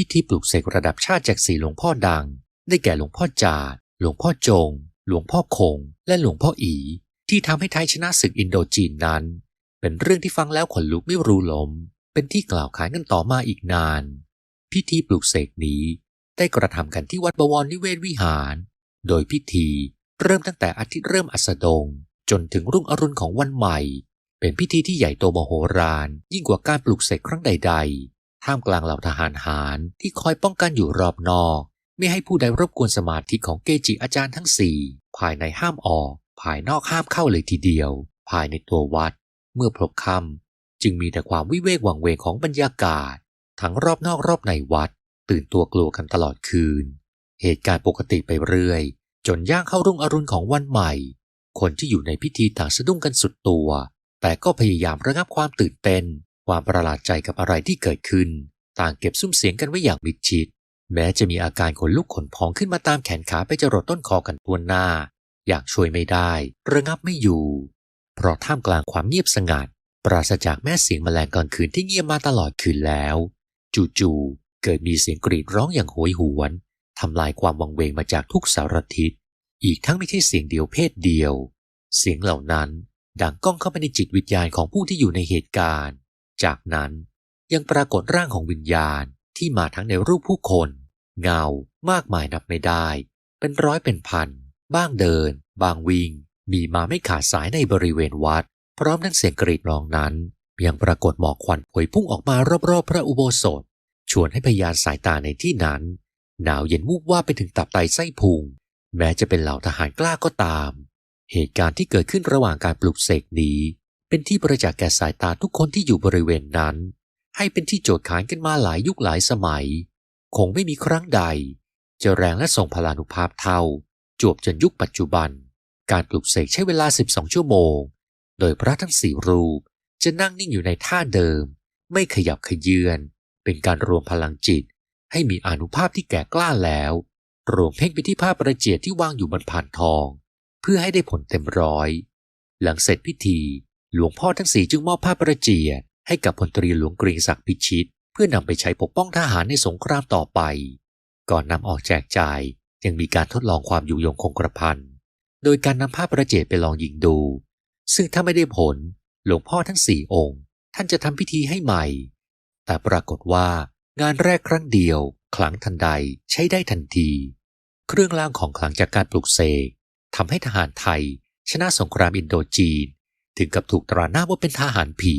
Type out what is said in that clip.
พิธีปลุกเสกระดับชาติจากสี่หลวงพ่อดัง ได้แก่หลวงพ่อจาด หลวงพ่อจง หลวงพ่อคง และหลวงพ่ออี ที่ทำให้ไทยชนะศึกอินโดจีนนั้น เป็นเรื่องที่ฟังแล้วขนลุกไม่รู้ลม เป็นที่กล่าวขานกันต่อมาอีกนาน พิธีปลุกเสกนี้ได้กระทำกันที่วัดบวรนิเวศวิหาร โดยพิธีเริ่มตั้งแต่อาทิตย์เริ่มอัสดง จนถึงรุ่งอรุณของวันใหม่ เป็นพิธีที่ใหญ่โตมโหฬารยิ่งกว่าการปลุกเสกครั้งใด ๆ ท่ามกลางเหล่าทหารหารที่คอยป้องกันอยู่รอบนอก ไม่ให้ผู้ใดรบกวนสมาธิของเกจิอาจารย์ทั้งสี่ภายในห้ามออก ภายนอกห้ามเข้าเลยทีเดียว ภายในตัววัด เมื่อพลบค่ำจึงมีแต่ความวิเวกวังเวงของบรรยากาศ ทั้งรอบนอกรอบในวัด ตื่นตัวกลัวกันตลอดคืน เหตุการณ์ปกติไปเรื่อย จนย่างเข้ารุ่งอรุณของวันใหม่ คนที่อยู่ในพิธีต่างสะดุ้งกันสุดตัว แต่ก็พยายามระงับความตื่นเต้น ความประหลาดใจกับอะไรที่เกิดขึ้น ต่างเก็บซุ้มเสียงกันไว้อย่างมิดชิด แม้จะมีอาการขนลุกขนพองขึ้นมาตามแขนขาไปจรดต้นคอกันทวนหน้า อยากช่วยไม่ได้ ระงับไม่อยู่ เพราะท่ามกลางความเงียบสงัด ปราศจากแม่เสียงแมลงกลางคืนที่เงียบมาตลอดคืนแล้ว จู่ๆเกิดมีเสียงกรีดร้องอย่างโหยหวนทำลายความวังเวงมาจากทุกสารทิศ อีกทั้งไม่ใช่เสียงเดียวเพศเดียว เสียงเหล่านั้นดังก้องเข้าไปในจิตวิญญาณของผู้ที่อยู่ในเหตุการณ์ จากนั้นยังปรากฏร่างของวิญญาณที่มาทั้งในรูปผู้คน เงามากมายนับไม่ได้ เป็นร้อยเป็นพัน บ้างเดิน บางวิ่ง มีมาไม่ขาดสายในบริเวณวัด พร้อมทั้งเสียงกรีดร้องนั้น ยังปรากฏหมอกควันพวยพุ่งออกมารอบๆ พระอุโบสถ ชวนให้พยานสายตาในที่นั้น หนาวเย็นวูบว่าไปถึงตับไตไส้พุง แม้จะเป็นเหล่าทหารกล้าก็ตาม เหตุการณ์ที่เกิดขึ้นระหว่างการปลุกเสกนี้ เป็นที่ประจักษ์แก่สายตาทุกคนที่อยู่บริเวณนั้น ให้เป็นที่โจทย์ขานกันมาหลายยุคหลายสมัย คงไม่มีครั้งใด จะแรงและทรงพลานุภาพเท่า จวบจนยุคปัจจุบัน การปลุกเสกใช้เวลา 12 ชั่วโมง โดยพระทั้งสี่รูป จะนั่งนิ่งอยู่ในท่าเดิม ไม่ขยับขยืนเป็นการรวมพลังจิต ให้มีอนุภาพที่แก่กล้าแล้ว รวมเพ่งไปที่ผ้าประเจียดที่วางอยู่บนผ่านทอง เพื่อให้ได้ผลเต็มร้อย หลังเสร็จพิธี หลวงพ่อทั้งสี่จึงมอบผ้าประเจียดให้กับพลตรีหลวงกรีงศักดิ์พิชิต เพื่อนำไปใช้ปกป้องทหารในสงครามต่อไป ก่อนนำออกแจกจ่ายยังมีการทดลองความอยู่ยงคงกระพันโดยการนำผ้าประเจดไปลองยิงดู ซึ่งถ้าไม่ได้ผลหลวงพ่อทั้งสี่องค์ ท่านจะทำพิธีให้ใหม่ แต่ปรากฏว่างานแรกครั้งเดียวครั้งทันใดใช้ได้ทันที เครื่องรางของขลังจากการปลุกเสกทำให้ทหารไทย ชนะสงครามอินโดจีน ถึงกับถูกตราหน้าว่าเป็นทหารผี